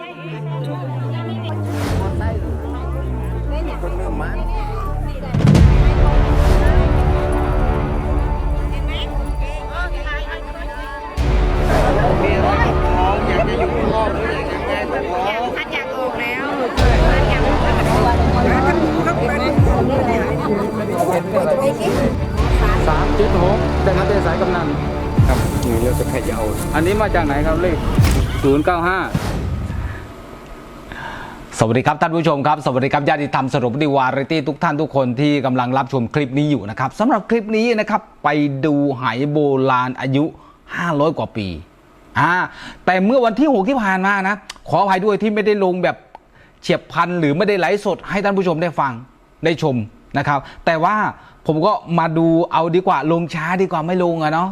อะไรกับท้องอยากจะอยู่รอบหรือยังไงกับท้องท่านยากออกแล้วท่านอยากออกสามจ็ดหกได้มาเตสายกำนันครับนี่เราจะขยเอา อันนี้มาจากไหนครับเลขศูนย์เก้าห้า สวัสดีครับท่านผู้ชมครับ สวัสดีครับญาติธรรมสรุปดีวาไรตี้ทุกท่านทุกคนที่กำลังรับชมคลิปนี้อยู่นะครับสำหรับคลิปนี้นะครับไปดูไหโบราณอายุ 500 กว่าปีอ่าแต่เมื่อวันที่ 6 ที่ผ่านมานะ ขออภัยด้วยที่ไม่ได้ลงแบบเฉียบพันหรือไม่ได้ไลฟ์สดให้ท่านผู้ชมได้ฟังได้ชมนะครับ แต่ว่าผมก็มาดูเอาดีกว่าลงช้าดีกว่าไม่ลงอะเนาะ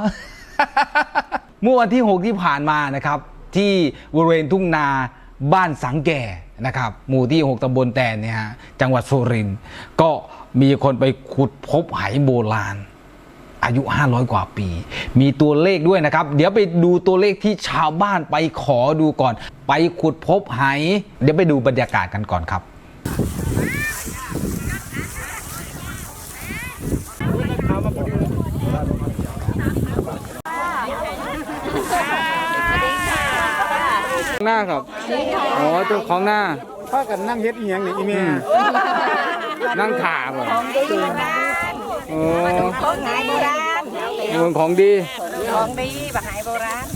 เมื่อวันที่ 6 ที่ผ่านมานะครับ ที่บริเวณทุ่งนาบ้านสังแก่ นะครับหมู่ที่ 6ตำบลแตนเนี่ยฮะจังหวัดสุรินทร์ก็มีคนไปขุดพบหายโบราณ อายุ 500 กว่าปี มีตัวเลขด้วยนะครับ เดี๋ยวไปดูตัวเลขที่ชาวบ้านไปขอดูก่อน ไปขุดพบหาย เดี๋ยวไปดูบรรยากาศกันก่อนครับ หน้าครับ อ๋อเจ้าของหน้า พากันนั่งเฮ็ดอีหยังนี่อีเมียนั่งขาบ่โอ้ของไหโบราณเมืองของดี ของดีบักไหโบราณ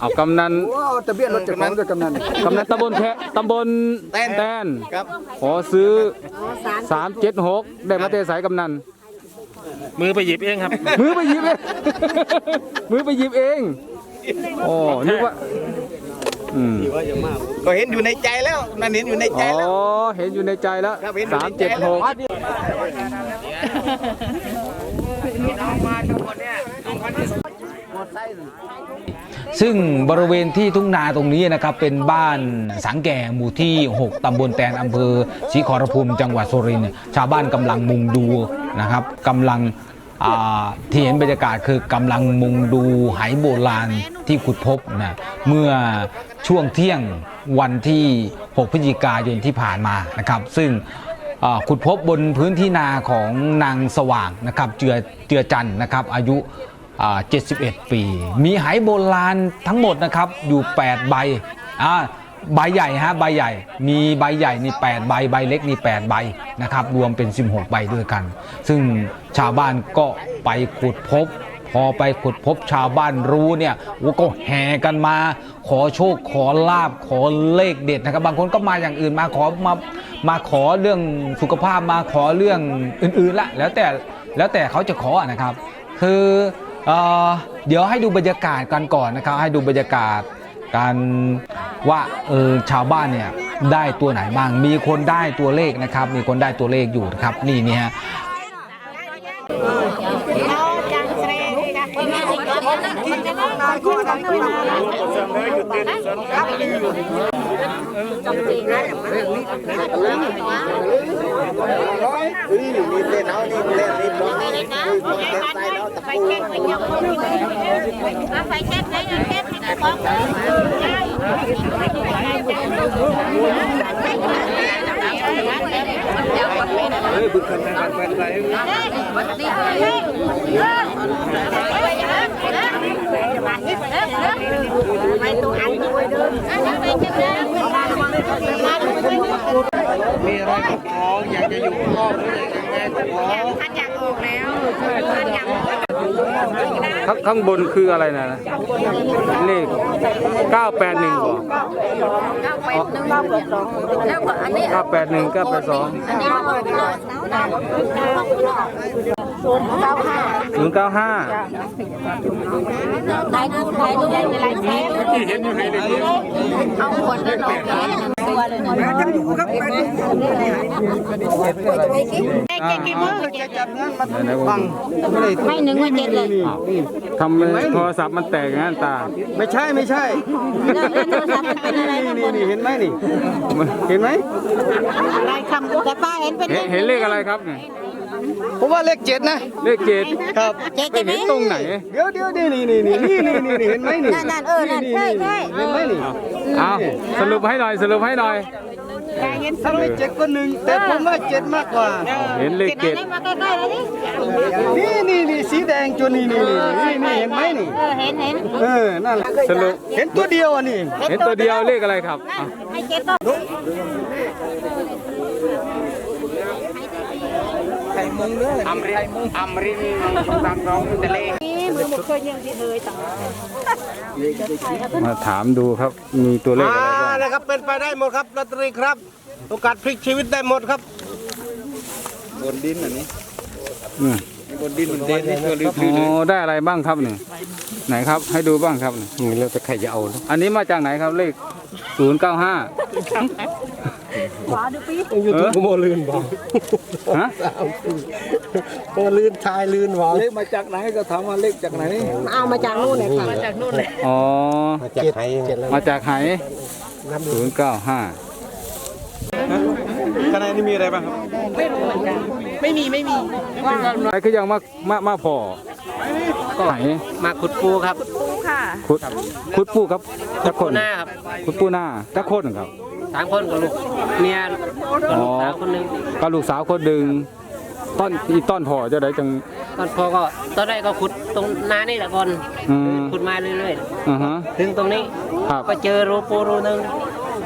เอากำนันว้าวทะเบียนรถจากนั้นด้วยกำนันกำนันตำบลแคะตำบลแต้นแตนครับขอซื้อสามเจ็ดหกได้มาเตสายกำนัน มือไปหยิบเองครับ มือไปหยิบเอง มือไปหยิบเอง โอ้นึกว่าอืมก็เห็นอยู่ในใจแล้วนั่นเห็นอยู่ในใจอ๋อ แล้วเห็นอยู่ในใจแล้วครับเห็นอยู่สามในใจเจ็ดแล้หวก ซึ่งบริเวณที่ทุ่งนาตรงนี้นะครับเป็นบ้านสังแก่หมู่ที่ 6ตำบลแตนอำเภอศรีขอรภูมิจังหวัดสุรินทร์ชาวบ้านกำลังมุงดูนะครับกำลังที่เห็นบรรยากาศคือกำลังมุงดูไหโบราณที่ขุดพบนะเมื่อช่วงเที่ยงวันที่ 6 พฤศจิกายนที่ผ่านมานะครับ ซึ่งขุดพบบนพื้นที่นาของนางสว่างนะครับเจือเจือจันนะครับอายุ 71 ปี มีไหโบราณทั้งหมดนะครับอยู่ 8 ใบอ่าใบใหญ่ฮะใบใหญ่ มีใบใหญ่นี่8ใบใบเล็กนี่8ใบนะครับรวมเป็น 16 ใบด้วยกัน ซึ่งชาวบ้านก็ไปขุดพบ พอไปขุดพบชาวบ้านรู้เนี่ยโอ้ก็แห่กันมา ขอโชคขอลาบขอเลขเด็ดนะครับ บางคนก็มาอย่างอื่นมาขอมามาขอเรื่องสุขภาพมาขอเรื่องอื่นๆละแล้วแต่แล้วแต่เขาจะขอนะครับ คือ เออเดี๋ยวให้ดูบรรยากาศกันก่อนนะครับ ให้ดูบรรยากาศการว่าเออชาวบ้านเนี่ยได้ตัวไหนบ้าง มีคนได้ตัวเลขนะครับ มีคนได้ตัวเลขอยู่นะครับ นี่เนี่ยฮะเไปปูเช็คไปยังคนไปเช็คได้ยังเช็คที่จะบอกเฮ้ยบึกกันกันกันไปไปตัวอันด้วยเดินไปเช็คได้ มีอะไรกับท้องอยากจะอยู่รอบหรือยังไงกับท้องท่านอยากออกแล้วท่านอยากออก ข้างข้างบนคืออะไรนะเลข981บ่เก้าแปดหนึ่งแล้วก็อันนี้981 982 อันนี้เราศูนย์เก้าห้า095ไหนดูไหนดูในไลฟ์แชทที่เห็นอยู่ในนี้เอาคนละหน่อยตัวเลยนะจังอยู่ครับไปเจ็ดกี่โมงไหนๆผมไม่หนึ่งว่าเจ็ดเลยทำไมโทรศัพท์มันแตกอย่างนั้นตา ไม่ใช่ไม่ใช่แล้วโทรศัพท์มันเป็นอะไรนี่นี่นี่เห็นไหมนี่ เห็นไหมอะไรคำแต่ป้าเห็นเป็นเห็นเห็นเลขอะไรครับเนี่ย ผมว่าเลขเจ็ดนะ เลขเจ็ดครับเจ๊ไม่จะไหมเห็นตรงไหน เดี๋ยวเดี๋ยวนี่นี่นี่นี่นี่นี่นี่เห็นไหมนี่นั่นนั่นเออนั่นใช่ใช่เห็นไหมนี่เอาสรุปให้หน่อยสรุปให้หน่อย ถ้าไม่เจ็ดก็หนึ่งแต่ผมว่าเจ็ดมากกว่า เห็นเลขเจ็ดมาใกล้ๆเลยดินี่นี่นี่สีแดงจนนี่นี่นี่นี่เห็นไหมนี่ เออเห็นเห็นเออนั่นแหละสรุปเห็นตัวเดียวอะนี่ เห็นตัวเดียวเลขอะไรครับอะให้เจ๊ก็อัมรินอัมรินตังร้องแต่เลขมือหมดเ Amrin, Amrin trong tàng rong tê lê. มาถามดูครับ มีตัวเลขอะไรบ้าง นะครับเป็นไปได้หมดครับลอตเตอรี่ครับ โอกาสพลิกชีวิตได้หมดครับบนดินอันนี้อืม บนดินบนดินนี่ก็ลืมลืมโอ้ได้อะไรบ้างครับหนึ่งไหนครับ ให้ดูบ้างครับหนึ่งเราจะใครจเอาอันนี้มาจากไหนครับเลข 095 ขวาดูปี๊ยูทูบโมลื่นบอกฮะโมลื่นชายลื่นบอกเลขมาจากไหนก็ถามว่าเล็กจากไหนเอามาจากนู่นเลยค่ะมาจากนู่นเลยอ๋อมาจากไหนมาจากไหนศูนย์เก้าห้าข้างในนี่มีอะไรบ้างครับไม่รู้เหมือนกันไม่มีไม่มีว่าอะไรคือยังมามามาพอก็ไหนมาขุดปูครับขุดปูค่ะขุดขุดปูครับตะคนหน้าครับขุดปูหน้าตะคนครับ สามคนกับลูกเมียกับลูกสาวคนหนึ่งก็ลูกสาวคนดึงต้นอีต้นพอจะได้จัง ตอนพอก็ตอนแรกก็ขุดตรงนานี่แหละก่อนอืม ขุดมาเรื่อยอ่าฮะ ๆถึงตรงนี้ครับก็เจอรูปูรูหนึ่ง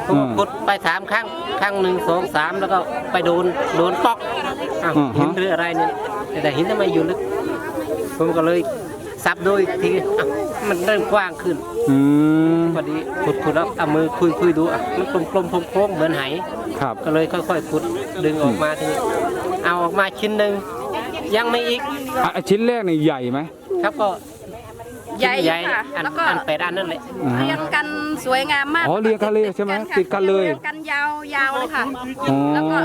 ผมอืมขุดไปสามครั้งครั้งหนึ่งสองสามแล้วก็ไปโดนโดนปอกอ้าวอือฮะ หินหรืออะไรเนี่ยแต่หินทำไมอยู่ลึกผมก็เลย ซับโดยทีอ้าวมันเริ่มกว้างขึ้นอืมพอดีขุดขุดแล้วเอามือคุยคุยดูอะมันกลมกลมๆโค้งๆเหมือนไห ครับ ก็เลยค่อยๆขุดดึงออกมาทีนี้เอาออกมาชิ้นหนึ่งยังไม่อีกอะชิ้นแรกนี่ใหญ่ไหมครับก็ใหญ่ใหญ่ค่ะอันแล้วก็อันแปดอันนั่นแหละ อ่าฮะ เรียงกัน สวยงามมากอ๋อเรียงกันเลยใช่ไหมติดกันเลยเรียงกันยาวๆเลยค่ะ อ๋อแล้วก็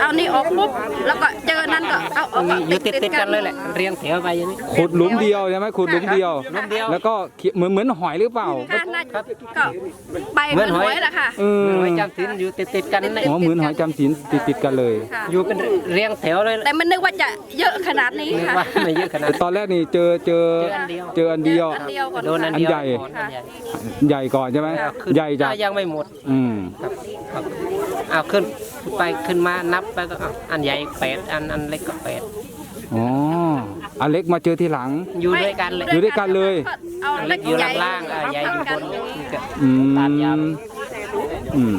เอานี่ออกปุ๊บแล้วก็เจอนั่นก็เอาออกมีอยู่ติดติดๆกันเลยแหละเรียงแถวไปอย่างนี้ ขุดหลุมเดียวใช่ไหมขุดหลุมเดียว หลุมเดียว แล้วก็เขียเหมือนเหมือนหอยหรือเปล่าค่ะน่าจะก็ใบเหมือนหวยแหละค่ะ เออไว้จำศีลอยู่ติดติดๆกันนี่อ๋อเหมือนหอยจำศีลติดติดๆกันเลย ค่ะ อยู่เป็นเรียงแถวเลยแหละแต่มันนึกว่าจะเยอะขนาดนี้นึกค่ะว่าไม่เยอะขนาดแต่ตอนแรกนี่เจอเจอเจออันเดียวเจออันเดียว อันเดียวก่อนโดนอันอันเดียวใหญ่ ก่อนอันใหญ่ ใหญ่ก่อนใช่ไหมเอาขึ้นใหญ่จากยังไม่หมดอืมครับครับเอาขึ้นไปขึ้นมานับไปก็เอาอันใหญ่แปดอันอันเล็กก็แปดอ๋ออันเล็กมาเจอทีหลัง อยู่ด้วยกันเลย อยู่ด้วยกันเลย เอาอันเล็เล็กกอยู่ใหญ่ล่างๆอะใหญ่อยู่บนอย่างนี้นี่ก็อืมตามยาวอืม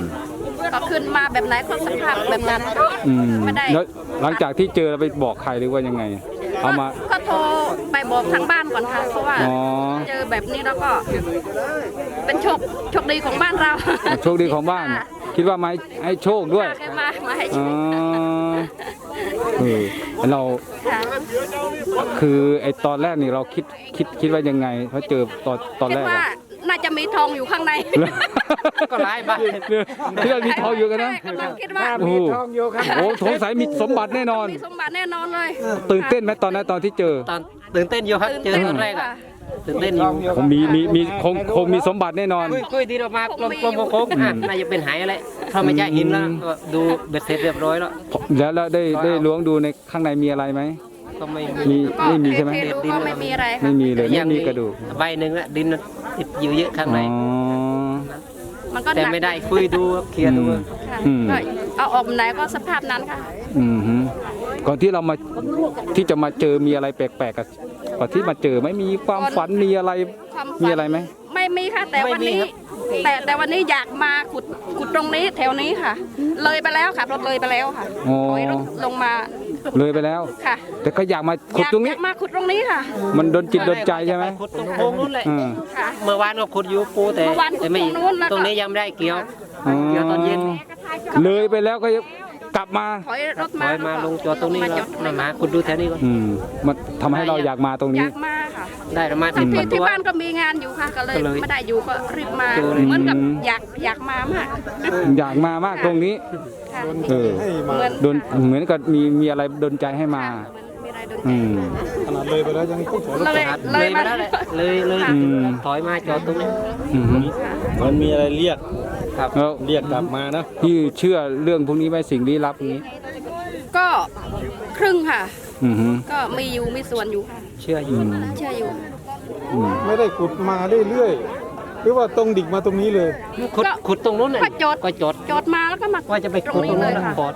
ก็ขึ้นมาแบบไหนก็สภาพแบบนั้นอืมไม่ได้แล้วหลังจากที่เจอเราไปบอกใครหรือว่ายังไง เอามาก็โทร ไปบอกทางบ้านก่อนค่ะ เพราะว่าอ๋อ เจอแบบนี้แล้วก็ เป็นโชคโชคดีของบ้านเราโชคดีของบ้านคิดว่ามาให้ให้โชคด้วย แค่มามาให้โชอ๋อคเออเราค่ะคือไอ้ตอนแรกนี่เราคิดคิดคิดว่ายังไงเพราะเจอตอนตอนคิแรดกว่าอะ น่าจะมีทองอยู่ข้างในก็ร้ายบ้านคิดว่ามีทองอยู่กันนะกำลังคิดว่าโอ้โหโอ้สงสัยมีสมบัติแน่นอน มีสมบัติแน่นอนเลยตื่นเต้นไหมตอนนั้นตอนที่เจอ ตอนตื่นเต้นอยู่ครับตื่นเจอเต้นตอนแรกค่ะอะตื่นเต้นอยู่คงมีมีมีคงคงมีสมบัติแน่นอน คุยคุยดีออกมากลมกลมโค้งๆอะน่าจะเป็นหายอะไรถ้าไม่ใช่หินแล้วก็ดูเบ็ดเสร็จเรียบร้อยแล้ว แล้วแล้วได้ได้ล้วงดูในข้างในมีอะไรไหม ก็ไม่มีก็ไม่มีใช่ไหมเทดูก็ไม่มีอะไรค่ะไม่มีเลยไม่มีกระดูกใบหนึ่งละดินติดอยู่เยอะข้างอ๋ในอมันก็แต่หนักไม่ได้คุยดูเคลียร์ดูอืมค่ะอืมก็เอาออกไหนก็สภาพนั้นค่ะ อืมฮึก่อนที่เรามาที่จะมาเจอมีอะไรแปลกๆกับก่อนที่มาเจอไหม่มีความฝันมีอะไรความฝัน มีอะไรไหมไม่มีค่ะ แต่วันนี้ แต่แต่วันนี้อยากมาขุดขุดตรงนี้แถวนี้ค่ะ เลยไปแล้วค่ะรถเลยไปแล้วค่ะอ๋อถอยรถลงมา เลยไปแล้ว ค่ะแต่ก็อยากมาขุดตรงอนี้ยากมาขุดตรงนี้ค่ะ มันโดนจิตโดนใจใช่ไหมขุดตรงโค้งนู้นเลยอืม ค่ะ เมื่อวานก็ขุดอยู่ปูแต่เมื่อวานขุดแต่ไม่ตรงนู้นแล้วก็ ตรงนี้ยังไม่ได้เกี่ยวอ๋อเกี่ยวตอนเย็น เลยไปแล้วก็ กลับมาถอยรถถมาอยมาลงจอดตรงนี้มาจแล้อวดตรงมานี้มาขุดดูแถวนี้ก่อนอืมมันทำให้เราอยากมาตรงอนี้ ยากมาค่ะได้ประมาณที่สิบที่ตัที่วบ้านก็มีงานอยู่ค่ะก็เลยก็เลยไม่ได้อยู่ก็รีบมาเจอเลย เหมือนกับอืม อยากอยากมามากอยากมามากตรงนี้ ค่ะเออเหมือนโดนเหมือนกับมีมีอะไรดนใจให้มา ค่ะเหมือนมีอะไรโดนใจอืมเลยเลเลยยมามาแล้วแหละเลยเลยอืม ถอยมาจอดตรงนี้อืมมันมีอะไรเรียก ครับแล้วเรียกกลับมานะพี่เชื่อเรื่องพวกนี้ไหมสิ่งลี้ลับนี้ ก็ครึ่งค่ะ อือฮึก็มีอยู่มีส่วนอยู่ค่ะเชื่ออยู่เชื่ออยู่อืมไม่ได้ขุดมาเรื่อยๆหรือว่าตรงดิ่งมาตรงนี้เลย ขุดขุดตรงนู้นน่ะก็จดก็จดจดมาแล้วก็มาว่าจะไปขุดตรงนู้นนะปอด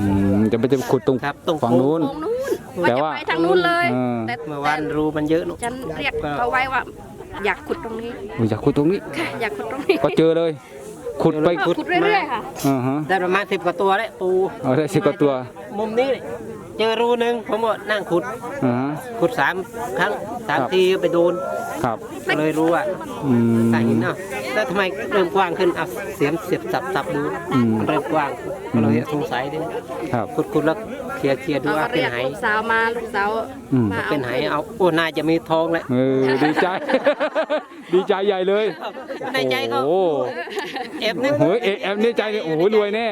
อืมจะไปจะขุดตรงครับตรง ฝั่งนู้น ตรงนู้นแต่ว่าจะว่าไปทางนู้นเลยเออแต่เมื่อวานรูมันเยอะเนอะ ฉันเรียกเขาไว้ว่า อยากขุดตรงนี้ อยากขุดตรงนี้ ค่ะ อยากขุดตรงนี้ ก็เจอเลย ขุดไปก็ขุดขุดเรื่อยๆค่ะอ่าฮะได้ประมาณสิบกว่าตัวแล้วปูเอาได้สิบกว่าตัวมุมนี้เจอรูหนึ่งผมก็นั่งขุดอ่าฮะขุดสามครั้งสามครับทีไปโดนครับก็เลยรู้ว่าอืม สายหินเนาะแล้วทำไมเริ่มกว้างขึ้นอะเสียมเสียบสับสับดูอืมมันเริ่มกว้างก็เลยสงสัยดิครับ ขุดขุดแล้ว เคลียร์เคลียร์ดูเราว่าก็เป็เรีนยกไหลูกสาวมาลูกสาวอืม มาเอาเป็นไหเอาโอ้น่าจะมีทองแล้วเออดีใจ ดีใจใหญ่เลยในใจเขาโอ้โหเอฟนึงโอ้ยเอแอมในใจเนี่ยโอ้โหรวยแน่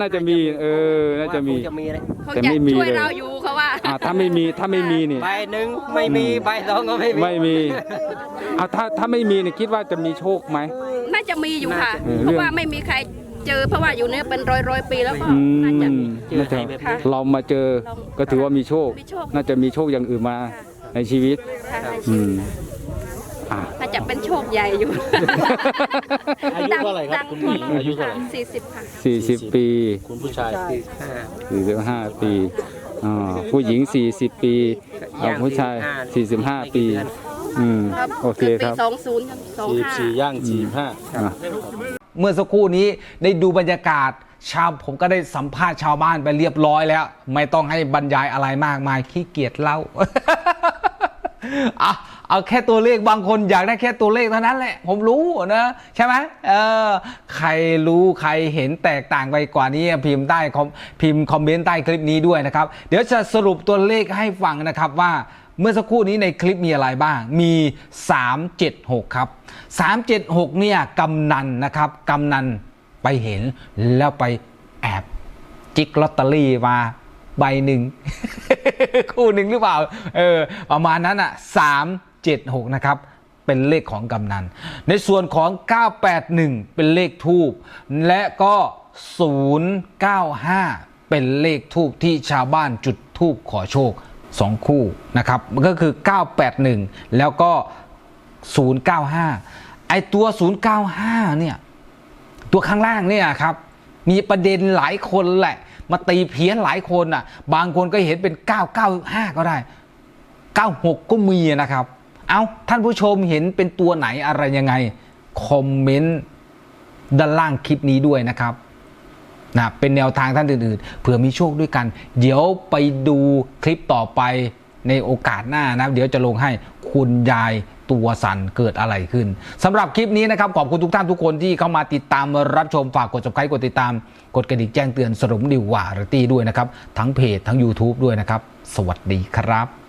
น่าจะมีเออน่าจะมี จะมีเลยเขาแต่อยาไม่กมีช่วยเลย เราอยู่เขาว่าอ่าถ้าไม่มีถ้าไม่มีนี่ ใบหนึ่งไม่มีใบสองก็ไม่มี ไม่มีเอาถ้าถ้าไม่มีเนี่ยคิดว่าจะมีโชคไหม น่าจะมีอยู่ค่ะ เออเพเรื่องราะว่าไม่มีใคร เจอเพราะว่าอยู่เนี่ยเป็นร้อยร้อยๆปีแล้วก็อืน่าจะ มน่าจะค่ะเรามาเจอก็ถือว่ามีโชค มีโชค น่าจะมีโชคอย่างอื่นมาในชีวิต ค่ะอืมอะ น่าจะเป็นโชคใหญ่อยู่อายุเท่าไหร่ครับคุณผู้หญิงอายุเท่าไหร่ สี่สิบค่ะสี่สิบปี คุณผู้ชายอ่าสี่สิบห้าปีอ่าผู้หญิงสี่สิบปีอ่าผู้ชายสี่สิบห้าปี อืมครับโอเคกิดคปีรับสองศูนย์สองห้า 44ย่าง45อะ เมื่อสักครู่นี้ได้ดูบรรยากาศ ชาวผมก็ได้สัมภาษณ์ชาวบ้านไปเรียบร้อยแล้ว ไม่ต้องให้บรรยายอะไรมากมายขี้เกียจเล่าเอาเอาแค่ตัวเลขบางคนอยากได้แค่ตัวเลขเท่านั้นแหละ ผมรู้นะใช่ไหมเออใครรู้ใครเห็นแตกต่างไปกว่านี้พิมพ์ใต้พิมพ์คอมเมนต์ใต้คลิปนี้ด้วยนะครับ เดี๋ยวจะสรุปตัวเลขให้ฟังนะครับว่า เมื่อสักครู่นี้ในคลิปมีอะไรบ้าง มี 376 ครับ 376 เนี่ยกำนันนะครับกำนันไปเห็นแล้วไปแอบจิกลอตเตอรี่มาใบหนึ่งคู่หนึ่งหรือเปล่า เออ ประมาณนั้นอะ 376 นะครับเป็นเลขของกำนัน ในส่วนของ 981 เป็นเลขทูบและก็ 095 เป็นเลขทูบที่ชาวบ้านจุดทูบขอโชค 2 คู่นะครับมันก็คือ 981 แล้วก็ 095 ไอตัว 095 เนี่ย ตัวข้างล่างเนี่ยครับ มีประเด็นหลายคนแหละ มาตีเพี้ยนหลายคนอะ บางคนก็เห็นเป็น 995 ก็ได้ 96 ก็มีนะครับ เอาท่านผู้ชมเห็นเป็นตัวไหนอะไรยังไง คอมเมนต์ด้านล่างคลิปนี้ด้วยนะครับ นะเป็นแนวทางท่านอื่นๆ เผื่อมีโชคด้วยกัน เดี๋ยวไปดูคลิปต่อไปในโอกาสหน้านะ เดี๋ยวจะลงให้คุณยายตัวสั่นเกิดอะไรขึ้นสำหรับคลิปนี้นะครับ ขอบคุณทุกท่านทุกคนที่เข้ามาติดตามรับชมฝากกด subscribe กดติดตาม กดกระดิ่งแจ้งเตือนสรุปดิววาร์ตี้ด้วยนะครับ ทั้งเพจทั้ง YouTube ด้วยนะครับ สวัสดีครับ